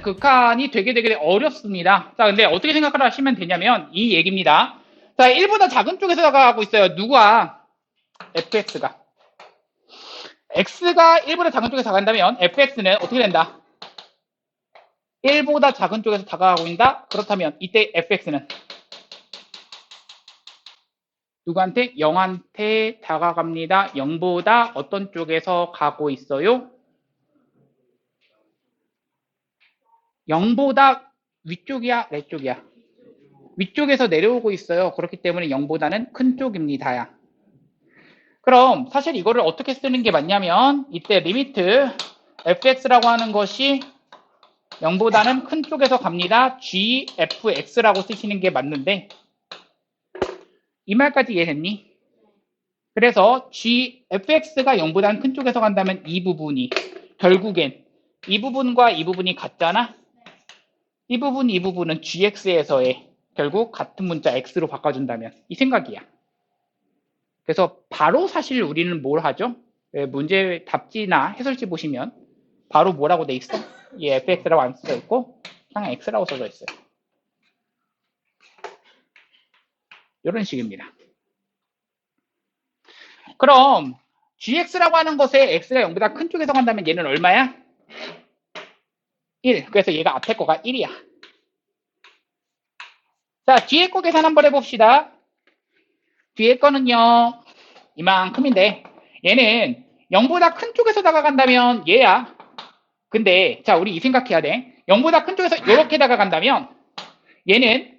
fx 극한이 되게 되게 어렵습니다. 자, 근데 어떻게 생각을 하시면 되냐면 이 얘기입니다. 자, 1보다 작은 쪽에서 다가가고 있어요. 누가? fx가. x가 1보다 작은 쪽에서 다가간다면 fx는 어떻게 된다? 1보다 작은 쪽에서 다가가고 있다? 그렇다면 이때 fx는 누구한테? 0한테 다가갑니다. 0보다 어떤 쪽에서 가고 있어요? 0보다 위쪽이야? 아래쪽이야? 위쪽에서 내려오고 있어요. 그렇기 때문에 0보다는 큰 쪽입니다야. 그럼 사실 이거를 어떻게 쓰는 게 맞냐면 이때 리미트 fx라고 하는 것이 0보다는 큰 쪽에서 갑니다. gfx라고 쓰시는 게 맞는데 이 말까지 이해했니? 그래서 gfx가 0보다는 큰 쪽에서 간다면 이 부분이 결국엔 이 부분과 이 부분이 같잖아? 이 부분, 이 부분은 gx에서의 결국 같은 문자 x로 바꿔준다면 이 생각이야. 그래서 바로 사실 우리는 뭘 하죠? 예, 문제 답지나 해설지 보시면 바로 뭐라고 돼 있어? 이 fx라고 안 써져 있고 그냥 x라고 써져 있어요. 이런 식입니다. 그럼 gx라고 하는 것에 x가 0보다 큰 쪽에서 간다면 얘는 얼마야? 1. 그래서 얘가 앞에 거가 1이야. 자, 뒤에 거 계산 한번 해봅시다. 뒤에 거는요, 이만큼인데, 얘는 0보다 큰 쪽에서 다가간다면 얘야. 근데, 자, 우리 이 생각해야 돼. 0보다 큰 쪽에서 이렇게 다가간다면, 얘는,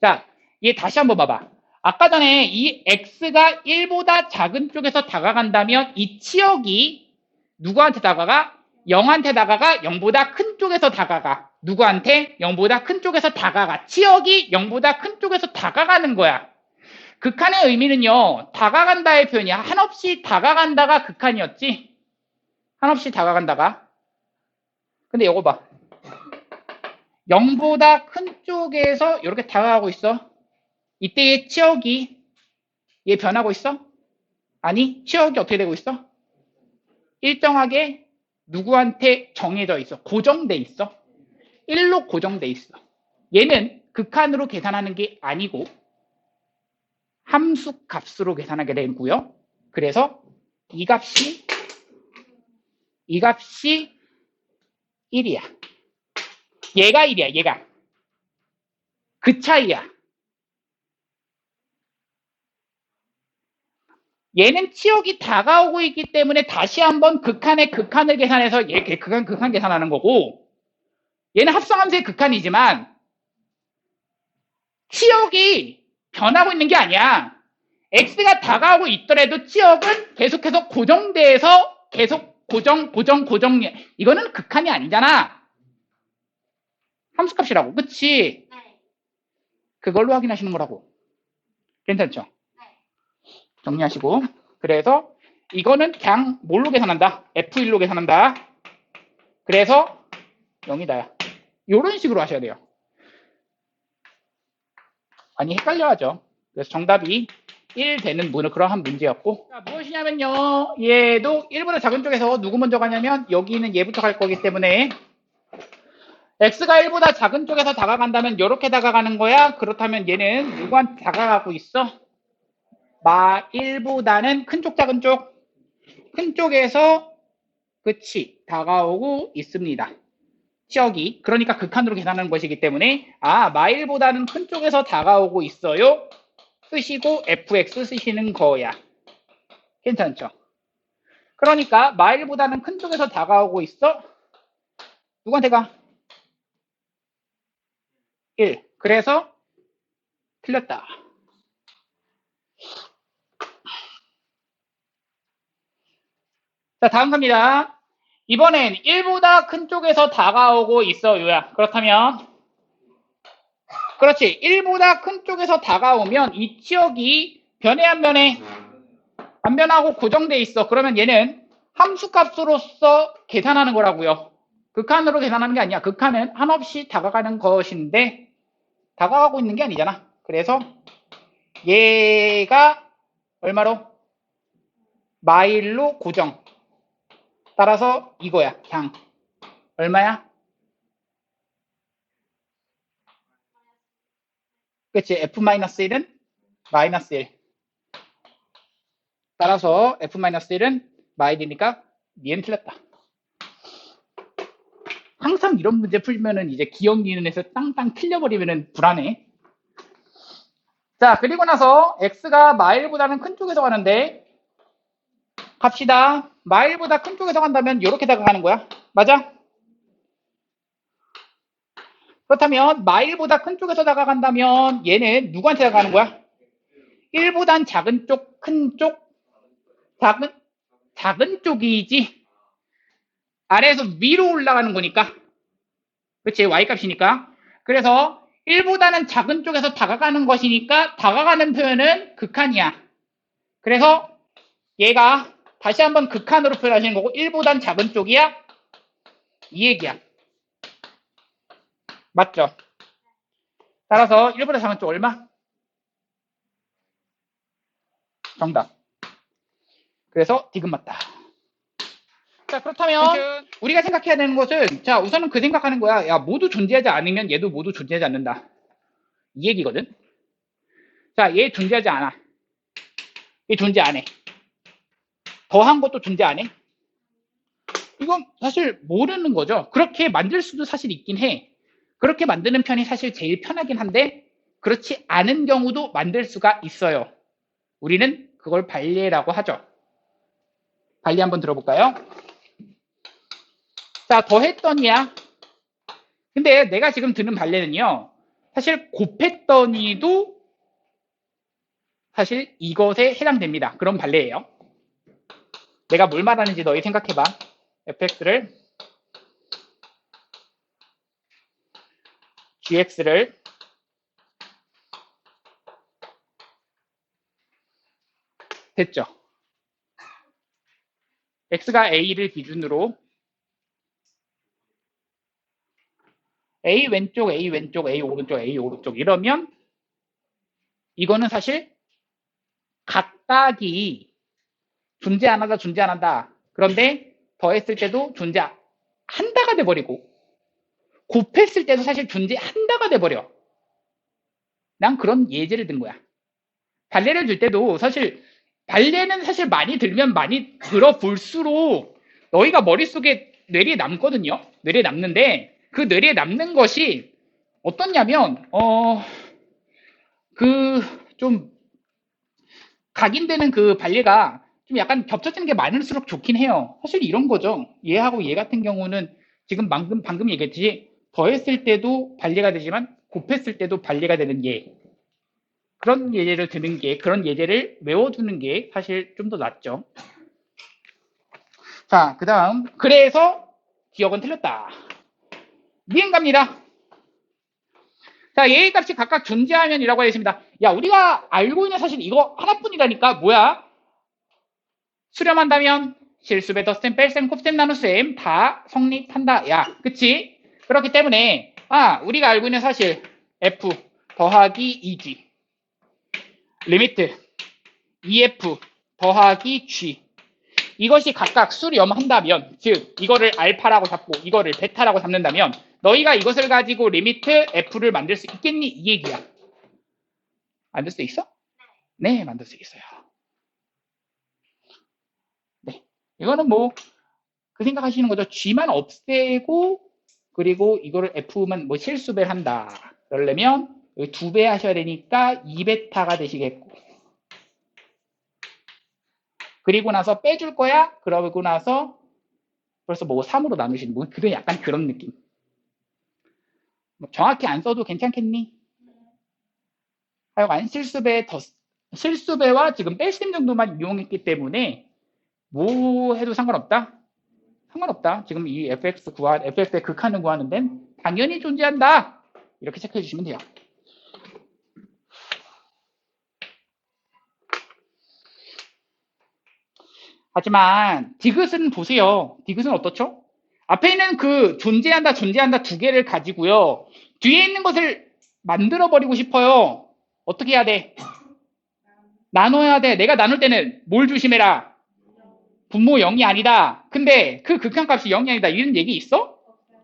자, 얘 다시 한번 봐봐. 아까 전에 이 x가 1보다 작은 쪽에서 다가간다면 이 치역이 누구한테 다가가? 0한테 다가가 0보다 큰 쪽에서 다가가. 누구한테? 0보다 큰 쪽에서 다가가. 치역이 0보다 큰 쪽에서 다가가는 거야. 극한의 의미는요. 다가간다의 표현이야. 한없이 다가간다가 극한이었지. 한없이 다가간다가. 근데 이거 봐. 0보다 큰 쪽에서 이렇게 다가가고 있어. 이때의 치역이 얘 변하고 있어? 아니, 치역이 어떻게 되고 있어? 일정하게 누구한테 정해져 있어. 고정돼 있어. 1로 고정돼 있어. 얘는 극한으로 계산하는 게 아니고 함수 값으로 계산하게 되고요. 그래서 이 값이 이 값이 1이야. 얘가 1이야. 얘가. 그 차이야. 얘는 치역이 다가오고 있기 때문에 다시 한번 극한의 극한을 계산해서 얘 극한 극한 계산하는 거고 얘는 합성함수의 극한이지만 치역이 변하고 있는 게 아니야. x가 다가오고 있더라도 치역은 계속해서 고정돼서 계속 고정 고정 고정 이거는 극한이 아니잖아. 함수값이라고 그치? 네. 그걸로 확인하시는 거라고. 괜찮죠? 정리하시고 그래서 이거는 그냥 뭘로 계산한다? F1로 계산한다. 그래서 0이다야. 이런 식으로 하셔야 돼요. 많이 헷갈려 하죠. 그래서 정답이 1 되는 문은 그러한 문제였고 자, 무엇이냐면요. 얘도 1보다 작은 쪽에서 누구 먼저 가냐면 여기는 얘부터 갈 거기 때문에 x가 1보다 작은 쪽에서 다가간다면 이렇게 다가가는 거야. 그렇다면 얘는 누구한테 다가가고 있어? 마 1보다는 큰 쪽 작은 쪽 큰 쪽에서 끝이 다가오고 있습니다. 치역이 그러니까 극한으로 계산하는 것이기 때문에 아 마일보다는 큰 쪽에서 다가오고 있어요. 쓰시고 fx 쓰시는 거야. 괜찮죠? 그러니까 마일보다는 큰 쪽에서 다가오고 있어. 누구한테 가? 1. 그래서 틀렸다. 자, 다음 갑니다. 이번엔 1보다 큰 쪽에서 다가오고 있어, 요야. 그렇다면, 그렇지. 1보다 큰 쪽에서 다가오면 이 치역이 변해 안 변해? 안 변하고 고정돼 있어. 그러면 얘는 함수값으로서 계산하는 거라고요. 극한으로 계산하는 게 아니야. 극한은 한없이 다가가는 것인데 다가가고 있는 게 아니잖아. 그래서 얘가 얼마로? 마일로 고정. 따라서 이거야. 향. 얼마야? 그치? F-1은 마이너스 1. 따라서 F-1은 마일이니까 니엔 틀렸다. 항상 이런 문제 풀면은 이제 기억 니은에서 땅땅 틀려버리면은 불안해. 자, 그리고 나서 X가 마일보다는 큰 쪽에서 가는데 갑시다. 마일보다 큰 쪽에서 간다면 이렇게 다가 가는 거야. 맞아? 그렇다면 마일보다 큰 쪽에서 다가간다면 얘는 누구한테 다가가는 거야? 1보단 작은 쪽, 큰 쪽, 작은 작은 쪽이지. 아래에서 위로 올라가는 거니까. 그치? y 값이니까. 그래서 1보다는 작은 쪽에서 다가가는 것이니까 다가가는 표현은 극한이야. 그래서 얘가 다시 한번 극한으로 표현하시는 거고 1보단 작은 쪽이야. 이 얘기야. 맞죠? 따라서 1보다 작은 쪽 얼마? 정답. 그래서 디귿 맞다. 자 그렇다면 우리가 생각해야 되는 것은 자 우선은 그 생각하는 거야. 야 모두 존재하지 않으면 얘도 모두 존재하지 않는다. 이 얘기거든. 자 얘 존재하지 않아. 얘 존재 안 해. 더한 것도 존재 안 해. 이건 사실 모르는 거죠. 그렇게 만들 수도 사실 있긴 해. 그렇게 만드는 편이 사실 제일 편하긴 한데 그렇지 않은 경우도 만들 수가 있어요. 우리는 그걸 발리라고 하죠. 발리 한번 들어볼까요? 자, 더했더니야. 근데 내가 지금 드는 발레는요. 사실 곱했더니도 사실 이것에 해당됩니다. 그런 발레예요. 내가 뭘 말하는지 너희 생각해봐. fx를 gx를 됐죠. x가 a를 기준으로 A 왼쪽, A 왼쪽, A 오른쪽, A 오른쪽 이러면 이거는 사실 각각이 존재 안 하다, 존재 안 한다. 그런데 더했을 때도 존재 한다가 돼버리고 곱했을 때도 사실 존재한다가 돼버려. 난 그런 예제를 든 거야. 발레를 줄 때도 사실 발레는 사실 많이 들면 많이 들어볼수록 너희가 머릿속에 뇌리에 남거든요. 뇌리에 남는데 그 뇌리에 남는 것이 어떻냐면 어 그 좀 각인되는 그 발레가 좀 약간 겹쳐지는 게 많을수록 좋긴 해요. 사실 이런 거죠. 얘하고 얘 같은 경우는 지금 방금 방금 얘기했듯이 더했을 때도 발레가 되지만 곱했을 때도 발레가 되는 얘. 그런 예제를 드는 게 그런 예제를 외워두는 게 사실 좀 더 낫죠. 자, 그 다음 그래서 기억은 틀렸다. 미행 갑니다. 자, 얘의 값이 각각 존재하면이라고 하어 있습니다. 야, 우리가 알고 있는 사실 이거 하나뿐이라니까 뭐야? 수렴한다면 실수배, 더셈, 뺄셈, 곱셈, 나눗셈 다 성립한다. 야, 그치? 그렇기 때문에 아, 우리가 알고 있는 사실 f 더하기 2g 리미트 ef 더하기 g 이것이 각각 수렴한다면 즉 이거를 알파라고 잡고 이거를 베타라고 잡는다면 너희가 이것을 가지고 리미트 f를 만들 수 있겠니? 이 얘기야. 만들 수 있어? 네, 만들 수 있어요. 네, 이거는 뭐 그 생각하시는 거죠. g만 없애고 그리고 이거를 f만 뭐 실수배를 한다. 그러려면 두 배 하셔야 되니까 2베타가 되시겠고 그리고 나서 빼줄 거야? 그러고 나서 벌써 뭐 3으로 나누시는 뭐 그런 약간 그런 느낌. 뭐 정확히 안 써도 괜찮겠니? 하여간 실수배 더 실수배와 지금 뺄셈 정도만 이용했기 때문에 뭐 해도 상관없다? 상관없다. 지금 이 fx 구하, fx의 극한을 구하는 데는 당연히 존재한다. 이렇게 체크해 주시면 돼요. 하지만 디귿은 보세요. 디귿은 어떻죠? 앞에 있는 그 존재한다, 존재한다 두 개를 가지고요. 뒤에 있는 것을 만들어 버리고 싶어요. 어떻게 해야 돼? 나눠야 돼. 내가 나눌 때는 뭘 조심해라? 분모 0이 아니다. 근데 그 극한값이 0이 아니다. 이런 얘기 있어?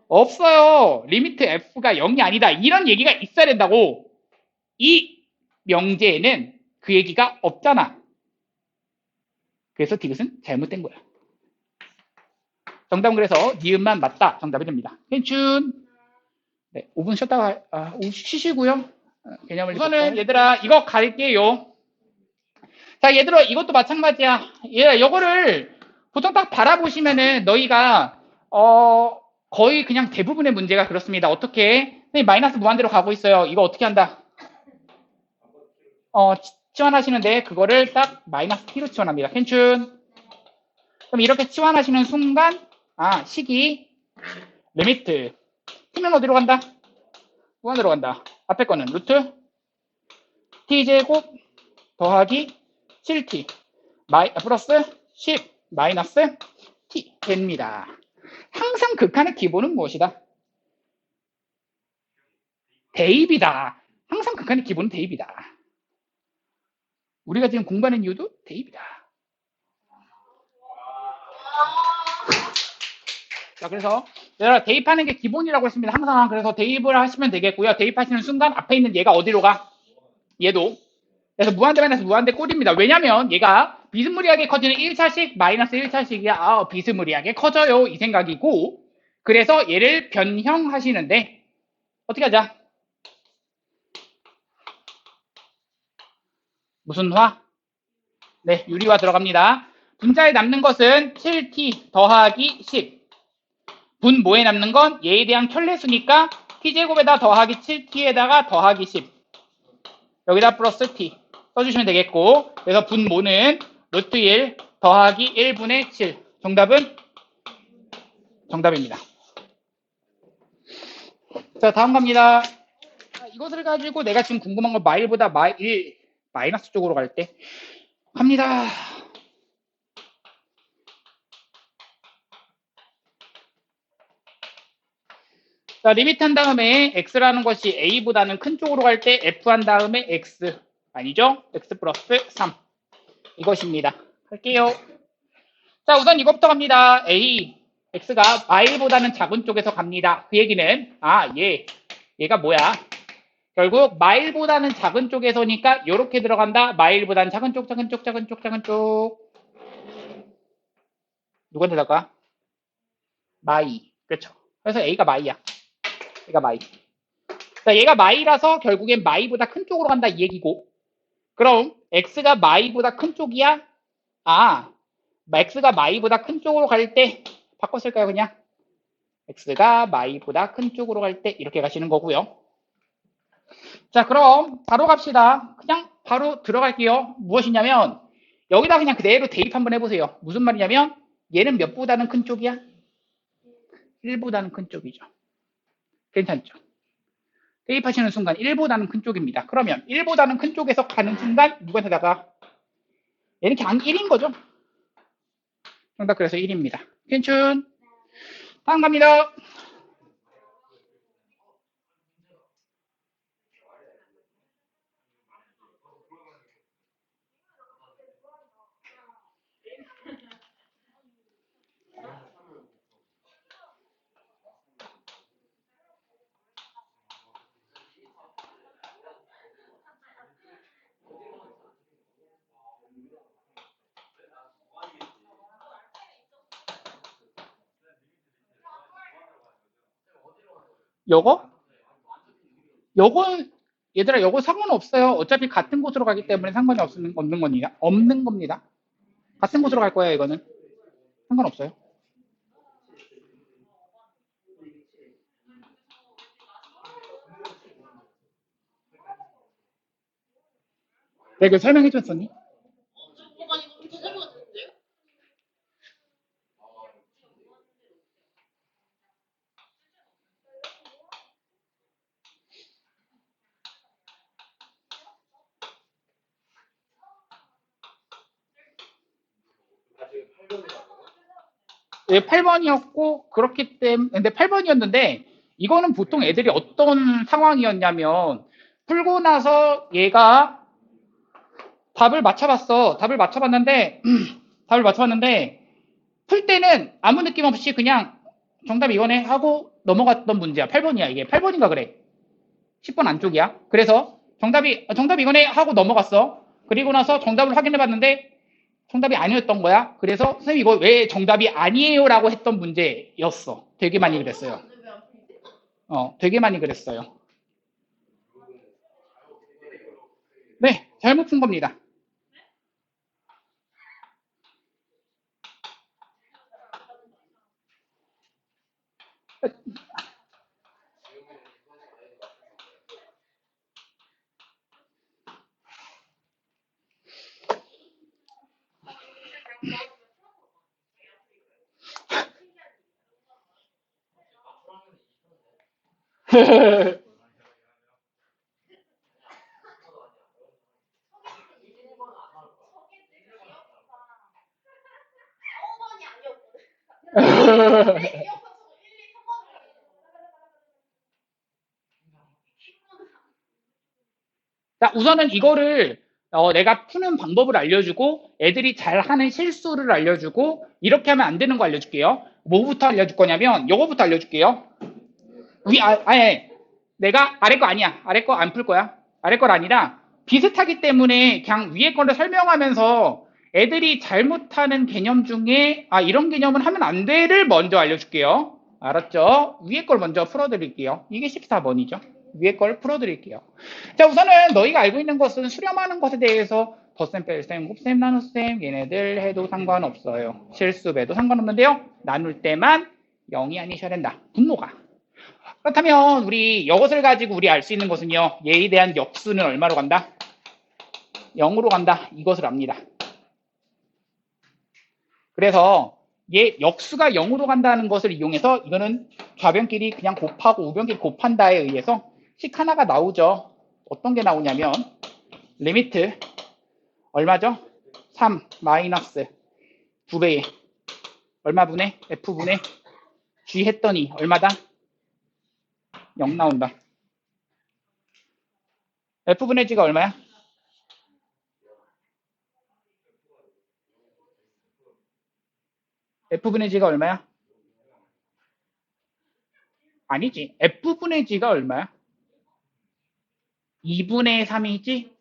없어요. 리미트 f가 0이 아니다. 이런 얘기가 있어야 된다고. 이 명제에는 그 얘기가 없잖아. 그래서 디귿은 잘못된 거야. 정답은 그래서 니은만 맞다. 정답이 됩니다. 괜춘. 네, 5분 쉬었다가 아, 5 쉬시고요. 어, 개념을 우선은 얘들아 이거 갈게요. 자 얘들아 이것도 마찬가지야. 얘 이거를 보통 딱 바라보시면은 너희가 어 거의 그냥 대부분의 문제가 그렇습니다. 어떻게? 마이너스 무한대로 가고 있어요. 이거 어떻게 한다? 어 치- 치환하시는데 그거를 딱 마이너스 t로 치환합니다. 괜춘. 그럼 이렇게 치환하시는 순간 아 식이 리미트 t는 어디로 간다? 무한대로 간다. 앞에 거는 루트 t제곱 더하기 7t 마이, 플러스 10 마이너스 t 됩니다. 항상 극한의 기본은 무엇이다? 대입이다. 항상 극한의 기본은 대입이다. 우리가 지금 공부하는 이유도 대입이다. 자, 그래서 얘들아 대입하는 게 기본이라고 했습니다. 항상 그래서 대입을 하시면 되겠고요. 대입하시는 순간 앞에 있는 얘가 어디로 가? 얘도. 그래서 무한대 마이너스 무한대 꼴입니다. 왜냐면 얘가 비스무리하게 커지는 1차식 마이너스 1차식이야. 아, 비스무리하게 커져요. 이 생각이고 그래서 얘를 변형하시는데 어떻게 하자? 무슨 화? 네, 유리화 들어갑니다. 분자에 남는 것은 7t 더하기 10. 분모에 남는 건 얘에 대한 켤레수니까 t제곱에다 더하기 7t에다가 더하기 10. 여기다 플러스 t 써주시면 되겠고 그래서 분모는 루트 1 더하기 1분의 7. 정답은 정답입니다. 자 다음 갑니다. 자, 이것을 가지고 내가 지금 궁금한 건 마일보다 마일 1 마이너스 쪽으로 갈 때 갑니다. 자, 리미트 한 다음에 x라는 것이 a보다는 큰 쪽으로 갈 때 f 한 다음에 x 아니죠? x 플러스 3 이것입니다. 할게요. 자, 우선 이것부터 갑니다. a x가 마일보다는 작은 쪽에서 갑니다. 그 얘기는 아, 얘 얘가 뭐야? 결국 마일보다는 작은 쪽에서니까 이렇게 들어간다. 마일보다는 작은 쪽, 작은 쪽, 작은 쪽, 작은 쪽. 누구한테 갈까? 마이. 그렇죠. 그래서 a가 마이야. 얘가 마이. 자, 얘가 마이라서 결국엔 마이보다 큰 쪽으로 간다 이 얘기고. 그럼 x가 마이보다 큰 쪽이야? 아, x가 마이보다 큰 쪽으로 갈 때 바꿨을까요, 그냥? x가 마이보다 큰 쪽으로 갈 때 이렇게 가시는 거고요. 자, 그럼 바로 갑시다. 그냥 바로 들어갈게요. 무엇이냐면 여기다 그냥 그대로 대입 한번 해보세요. 무슨 말이냐면 얘는 몇보다는 큰 쪽이야? 1보다는 큰 쪽이죠. 괜찮죠? 대입하시는 순간 1보다는 큰 쪽입니다. 그러면 1보다는 큰 쪽에서 가는 순간 누구한테 다가 얘는 그냥 1인 거죠. 정답 그래서 1입니다. 괜춘. 다음 갑니다. 요거? 요건 얘들아 요거 상관없어요. 어차피 같은 곳으로 가기 때문에 상관이 없는, 없는 겁니다. 없는 겁니다. 같은 곳으로 갈 거예요, 이거는. 상관없어요. 내가 이거 설명해 줬었니 이거 제대로 같은데요? 예, 8번이었고 그렇기 때문에 근데 8번이었는데 이거는 보통 애들이 어떤 상황이었냐면 풀고 나서 얘가 답을 맞춰봤어. 답을 맞춰봤는데 답을 맞춰봤는데 풀 때는 아무 느낌 없이 그냥 정답 이거네 하고 넘어갔던 문제야. 8번이야 이게. 8번인가 그래. 10번 안쪽이야. 그래서 정답이 아, 정답 이거네 하고 넘어갔어. 그리고 나서 정답을 확인해 봤는데 정답이 아니었던 거야. 그래서 선생님 이거 왜 정답이 아니에요 라고 했던 문제였어. 되게 많이 그랬어요. 어, 되게 많이 그랬어요. 네, 잘못 푼 겁니다. 자, 우선은 이거를 어, 내가 푸는 방법을 알려주고 애들이 잘하는 실수를 알려주고 이렇게 하면 안 되는 거 알려줄게요. 뭐부터 알려줄 거냐면 요거부터 알려줄게요. 위, 아, 아니, 내가 아래 거 아니야. 아래 거 안 풀 거야. 아래 거 아니라 비슷하기 때문에 그냥 위에 거를 설명하면서 애들이 잘못하는 개념 중에 아 이런 개념은 하면 안 돼를 먼저 알려줄게요. 알았죠? 위에 걸 먼저 풀어드릴게요. 이게 14번이죠. 위에 걸 풀어드릴게요. 자 우선은 너희가 알고 있는 것은 수렴하는 것에 대해서 덧셈, 뺄셈, 곱셈, 나눗셈 얘네들 해도 상관없어요. 실수 배도 상관없는데요. 나눌 때만 0이 아니셔야 된다. 분모가. 그렇다면 우리 이것을 가지고 우리 알 수 있는 것은요. 얘에 대한 역수는 얼마로 간다? 0으로 간다. 이것을 압니다. 그래서 얘 역수가 0으로 간다는 것을 이용해서 이거는 좌변끼리 그냥 곱하고 우변끼리 곱한다에 의해서 식 하나가 나오죠. 어떤 게 나오냐면 리미트 얼마죠? 3 마이너스 9배에 얼마분의 f분의 g 했더니 얼마다? 0 나온다. f분의 g가 얼마야? f분의 g가 얼마야? 아니지. f분의 g가 얼마야? 2분의 3이지?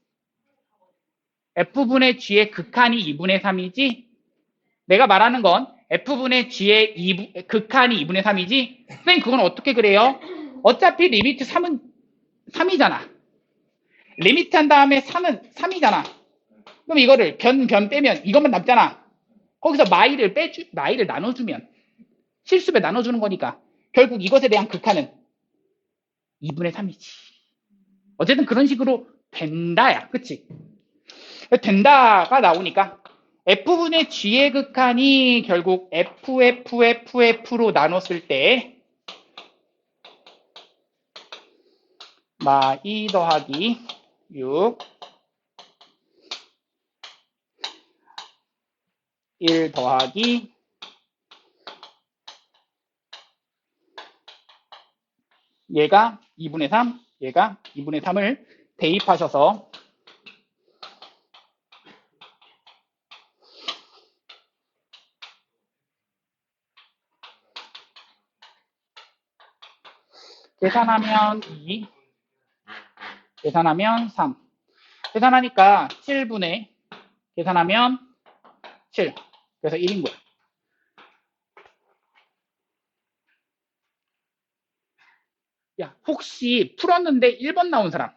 f분의 g의 극한이 2분의 3이지? 내가 말하는 건 f분의 g의 2부, 극한이 2분의 3이지? 선생님 그건 어떻게 그래요? 어차피 리미트 3은 3이잖아. 리미트 한 다음에 3은 3이잖아. 그럼 이거를 변, 변 빼면 이것만 남잖아. 거기서 마이를 빼주, 마이를 나눠주면 실수배 나눠주는 거니까 결국 이것에 대한 극한은 2분의 3이지. 어쨌든 그런 식으로 된다야. 그치? 된다가 나오니까 F분의 G의 극한이 결국 FFFF로 나눴을 때 마2 더하기 6 1 더하기 얘가 2분의 3, 얘가 2분의 3을 대입하셔서 계산하면 2, 계산하면 3. 계산하니까 7분의 계산하면 7. 그래서 1인 거야. 야, 혹시 풀었는데 1번 나온 사람?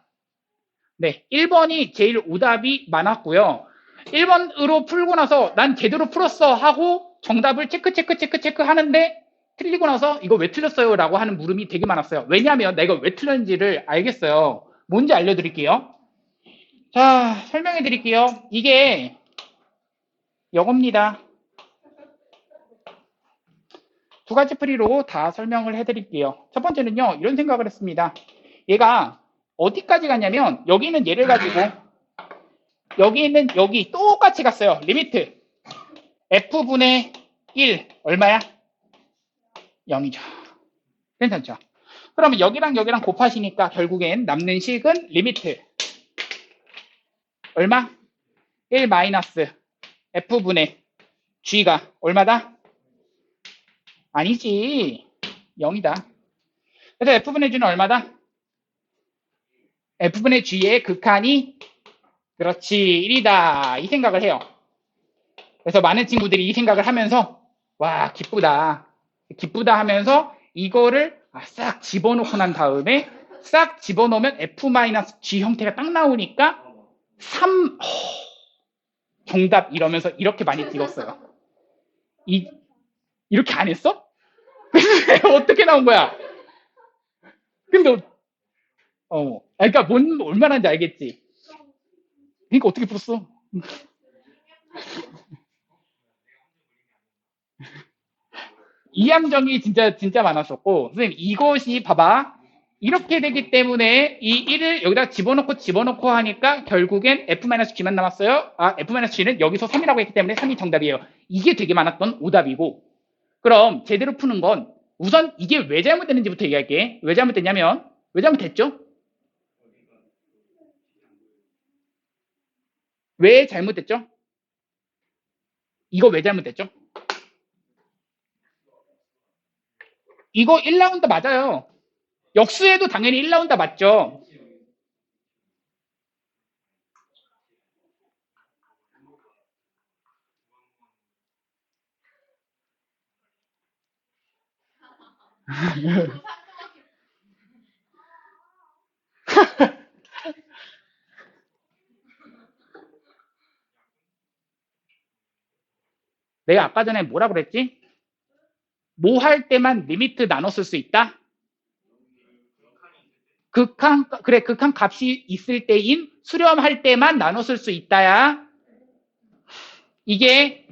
네, 1번이 제일 오답이 많았고요. 1번으로 풀고 나서 난 제대로 풀었어 하고 정답을 체크 체크 체크 체크 하는데 틀리고 나서 이거 왜 틀렸어요? 라고 하는 물음이 되게 많았어요. 왜냐하면 내가 왜 틀렸는지를 알겠어요. 뭔지 알려드릴게요. 자, 설명해 드릴게요. 이게 영어입니다. 두 가지 풀이로 다 설명을 해 드릴게요. 첫 번째는요, 이런 생각을 했습니다. 얘가 어디까지 갔냐면, 여기 있는 얘를 가지고, 여기 있는 여기 똑같이 갔어요. 리미트. F분의 1, 얼마야? 0이죠. 괜찮죠? 그러면 여기랑 여기랑 곱하시니까 결국엔 남는 식은 리미트. 얼마? 1 마이너스 F분의 G가 얼마다? 아니지. 0이다. 그래서 F분의 G는 얼마다? F분의 G의 극한이 그렇지 1이다 이 생각을 해요. 그래서 많은 친구들이 이 생각을 하면서 와 기쁘다 기쁘다 하면서 이거를 아, 싹 집어넣고 난 다음에 싹 집어넣으면 F-G 형태가 딱 나오니까 3 허, 정답 이러면서 이렇게 많이 찍었어요. 이, 이렇게 안 했어? 어떻게 나온 거야? 근데 어, 아, 그러니까 뭔 얼마나인지 알겠지. 그러니까 어떻게 풀었어? 이 함정이 진짜 진짜 많았었고 선생님 이것이 봐봐 이렇게 되기 때문에 이 1을 여기다 집어넣고 집어넣고 하니까 결국엔 F-G만 남았어요. 아 F-G는 여기서 3이라고 했기 때문에 3이 정답이에요. 이게 되게 많았던 오답이고 그럼 제대로 푸는 건 우선 이게 왜 잘못됐는지부터 얘기할게. 왜 잘못됐냐면 왜 잘못됐죠? 왜 잘못됐죠? 이거 왜 잘못됐죠? 이거 1라운드 맞아요. 역수에도 당연히 1라운드 맞죠. 내가 아까 전에 뭐라 그랬지? 뭐 할 때만 리미트 나눠 쓸 수 있다? 극한, 그래, 극한 값이 있을 때인 수렴할 때만 나눠 쓸 수 있다야. 이게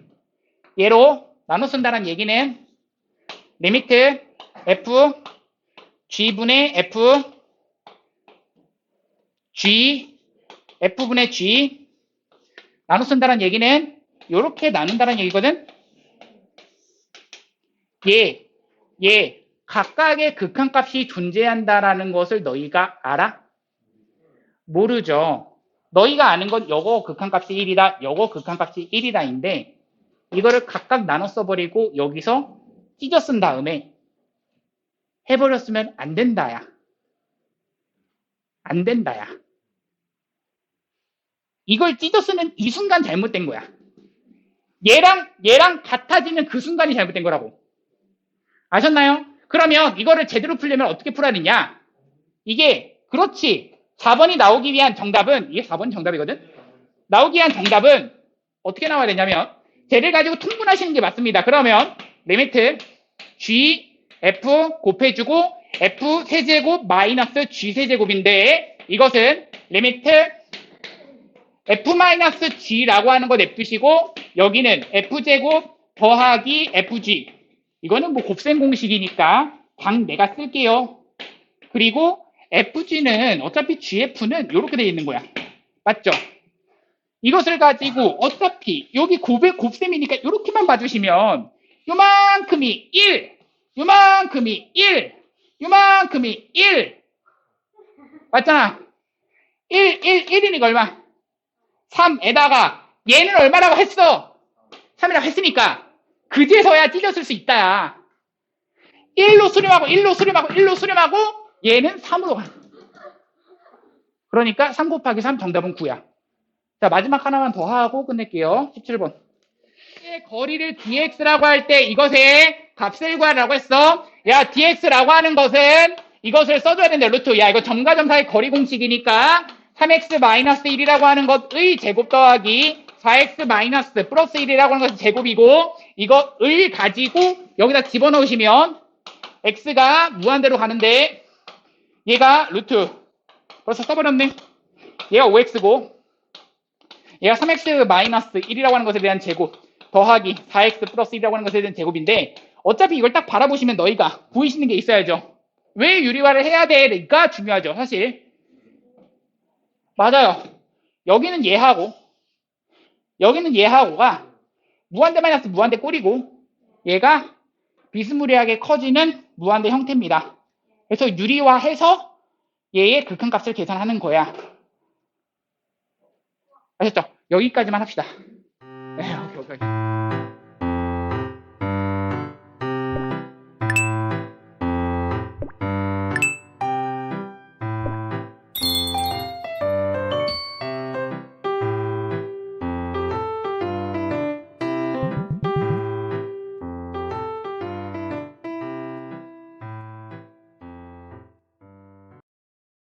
얘로 나눠 쓴다는 얘기는 리미트 f g분의 f g f분의 g 나눠 쓴다는 얘기는 이렇게 나눈다는 얘기거든. 얘, 얘 각각의 극한값이 존재한다라는 것을 너희가 알아? 모르죠. 너희가 아는 건 요거 극한값이 1이다, 요거 극한값이 1이다인데 이거를 각각 나눠 써버리고 여기서 찢어 쓴 다음에 해버렸으면 안 된다야. 안 된다야. 이걸 찢어 쓰는 이 순간 잘못된 거야. 얘랑 얘랑 같아지는 그 순간이 잘못된 거라고. 아셨나요? 그러면 이거를 제대로 풀려면 어떻게 풀어야 되냐? 이게 그렇지. 4번이 나오기 위한 정답은 이게 4번 정답이거든. 나오기 위한 정답은 어떻게 나와야 되냐면 쟤를 가지고 통분하시는 게 맞습니다. 그러면 리미트 g f 곱해주고 f 세제곱 마이너스 g 세제곱인데 이것은 리미트 f 마이너스 g라고 하는 거 냅두시고 여기는 f제곱 더하기 fg 이거는 뭐 곱셈 공식이니까 당 내가 쓸게요. 그리고 fg는 어차피 gf는 이렇게 돼 있는 거야. 맞죠? 이것을 가지고 어차피 여기 곱의 곱셈이니까 이렇게만 봐주시면 요만큼이 1, 요만큼이 1, 요만큼이 1 맞잖아. 1, 1, 1이니까 얼마? 3에다가 얘는 얼마라고 했어? 3이라고 했으니까 그제서야 찢었을 수 있다야. 1로 수렴하고 1로 수렴하고 1로 수렴하고 얘는 3으로 가. 그러니까 3 곱하기 3 정답은 9야. 자 마지막 하나만 더 하고 끝낼게요. 17번. 거리를 dx라고 할 때 이것의 값을 구하라고 했어. 야 dx라고 하는 것은 이것을 써줘야 된다. 루트. 야 이거 점과 점 사이 거리 공식이니까 3x-1이라고 하는 것의 제곱 더하기 4x 마이너스 플러스 1이라고 하는 것은 제곱이고 이거을 가지고 여기다 집어넣으시면 x가 무한대로 가는데 얘가 루트. 벌써 써버렸네. 얘가 5x고 얘가 3x 마이너스 1이라고 하는 것에 대한 제곱. 더하기 4x 플러스 1이라고 하는 것에 대한 제곱인데 어차피 이걸 딱 바라보시면 너희가 보이시는 게 있어야죠. 왜 유리화를 해야 돼가 중요하죠 사실. 맞아요. 여기는 얘하고 여기는 얘하고가 무한대 마이너스 무한대 꼴이고 얘가 비스무리하게 커지는 무한대 형태입니다. 그래서 유리화해서 얘의 극한값을 계산하는 거야. 아셨죠? 여기까지만 합시다. 네, 오케이, 오케이.